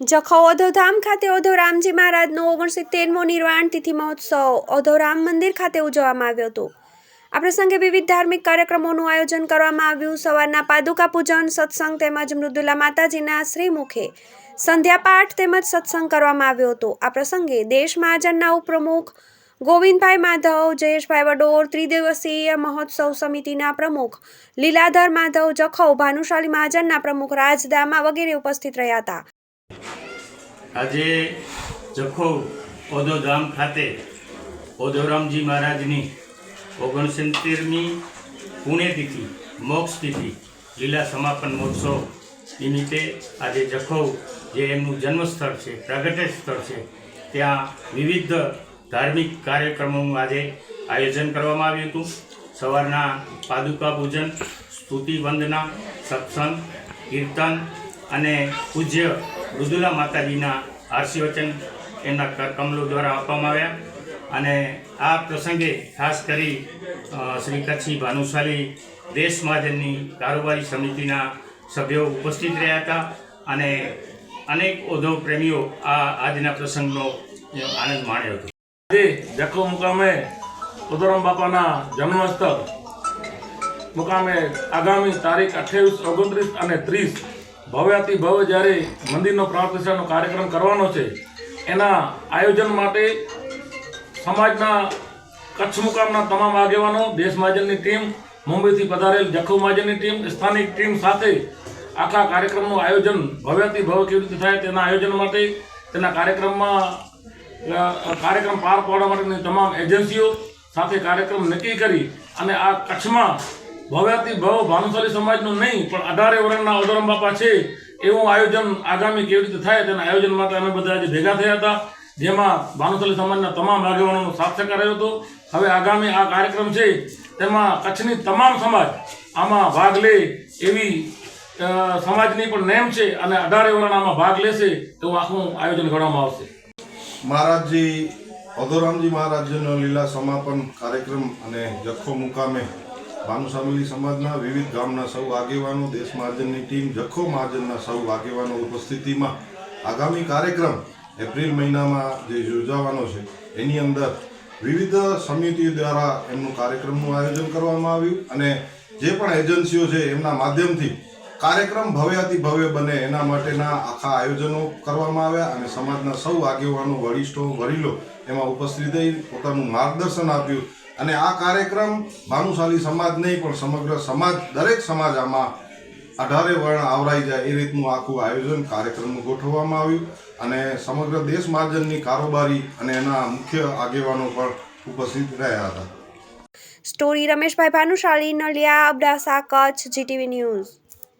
જખૌ ઓધોધામ ખાતે ઓધવ રામજી મહારાજનો ઓગણસિત્તેરમો નિર્વાણ તિથિ મહોત્સવ ઓધવ રામ મંદિર ખાતે ઉજવવામાં આવ્યો હતો. આ પ્રસંગે વિવિધ ધાર્મિક કાર્યક્રમોનું આયોજન કરવામાં આવ્યું. સવારના પાદુકા પૂજન, સત્સંગ તેમજ મૃદુલા માતાજીના શ્રીમુખે સંધ્યા પાઠ તેમજ સત્સંગ કરવામાં આવ્યો હતો. આ પ્રસંગે દેશ મહાજનના ઉપપ્રમુખ ગોવિંદભાઈ માધવ, જયેશભાઈ વડોર, ત્રિદિવસીય મહોત્સવ સમિતિના પ્રમુખ લીલાધર માધવ, જખૌ ભાનુશાલી મહાજનના પ્રમુખ રાજદામા વગેરે ઉપસ્થિત રહ્યા હતા. આજે જખો ગામ ખાતે ઓદોરામજી મહારાજની ઓગણસિત્તેરમી પુણ્યતિથિ મોક્ષ તિથિ, લીલા સમાપન મહોત્સવ નિમિત્તે આજે જખૌ જે એમનું જન્મસ્થળ છે, પ્રાગટ્ય સ્થળ છે, ત્યાં વિવિધ ધાર્મિક કાર્યક્રમોનું આજે આયોજન કરવામાં આવ્યું હતું. સવારના પાદુકા પૂજન, સ્તુતિ વંદના, સત્સંગ, કીર્તન અને પૂજ્ય મૃદુલા માતાજીના આશીર્વચન એમના ક- કમલો દ્વારા આપવામાં આવ્યા. અને આ પ્રસંગે ખાસ કરી શ્રી કચ્છી ભાનુશાલી દેશ મહાજનની કારોબારી સમિતિના સભ્યો ઉપસ્થિત રહ્યા હતા અને અનેક ઉદ્યોગ પ્રેમીઓ આ આજના પ્રસંગનો આનંદ માણ્યો હતો. આજે જખો મુકામે ઉદરમ બાપાના જન્મસ્થળ મુકામે આગામી તારીખ અઠ્યાવીસ, ઓગણત્રીસ અને ત્રીસ ભવ્યાતિ ભવ્ય જ્યારે મંદિરનો પ્રાણ પ્રતિષ્ઠાનો કાર્યક્રમ કરવાનો છે, એના આયોજન માટે સમાજના કચ્છ મુકામના તમામ આગેવાનો, દેશ મહાજનની ટીમ, મુંબઈથી પધારેલ જખો મહાજનની ટીમ, સ્થાનિક ટીમ સાથે આખા કાર્યક્રમનું આયોજન ભવ્યાતિ ભવ્ય કેવી રીતે થાય તેના આયોજન માટે, તેના કાર્યક્રમમાં કાર્યક્રમ પાર પાડવા માટેની તમામ એજન્સીઓ સાથે કાર્યક્રમ નક્કી કરી અને આ કચ્છમાં ભવ્યાતિ ભવ ભાનુશાલી સમાજનું નહીં, પણ અઢારે વર્ષના ઓદરમ બાપા છે, એવું આયોજન આગામી કેવી રીતે થાય તેના આયોજન માટે અમે બધા આજે ભેગા થયા હતા, જેમાં ભાનુશાલી સમાજના તમામ આગેવાનોનો સાથ સહકાર રહ્યો હતો. હવે આગામી આ કાર્યક્રમ છે, તેમાં કચ્છની તમામ સમાજ આમાં ભાગ લે એવી સમાજની પણ નેમ છે અને અઢારે આમાં ભાગ લેશે, એવું આખું આયોજન કરવામાં આવશે. મહારાજજી, અધોરામજી મહારાજનો લીલા સમાપન કાર્યક્રમ અને જખો મુકામે ભાનુશામલી સમાજના વિવિધ ગામના સૌ આગેવાનો, દેશ મહાજનની ટીમ, જખો મહાજનના સૌ આગેવાનો ઉપસ્થિતિમાં આગામી કાર્યક્રમ એપ્રિલ મહિનામાં જે યોજાવાનો છે, એની અંદર વિવિધ સમિતિઓ દ્વારા એમનું કાર્યક્રમનું આયોજન કરવામાં આવ્યું અને જે પણ એજન્સીઓ છે એમના માધ્યમથી કાર્યક્રમ ભવ્યાતિ ભવ્ય બને એના માટેના આખા આયોજનો કરવામાં આવ્યા અને સમાજના સૌ આગેવાનો, વરિષ્ઠો, વડીલો એમાં ઉપસ્થિત થઈ પોતાનું માર્ગદર્શન આપ્યું અને આ કાર્યક્રમ ભાનુશાલી સમાજ નહીં, પણ સમગ્ર સમાજ, દરેક સમાજ આમાં અઢારે વર્ણ આવરાઈ જાય એ રીતનું આખું આયોજન કાર્યક્રમનું ગોઠવવામાં આવ્યું અને સમગ્ર દેશ મહાજનની કારોબારી અને એના મુખ્ય આગેવાનો પણ ઉપસ્થિત રહ્યા હતા. Story Rameshbhai Bhanushali Naliya, Abdasa, Kutch, GTV news.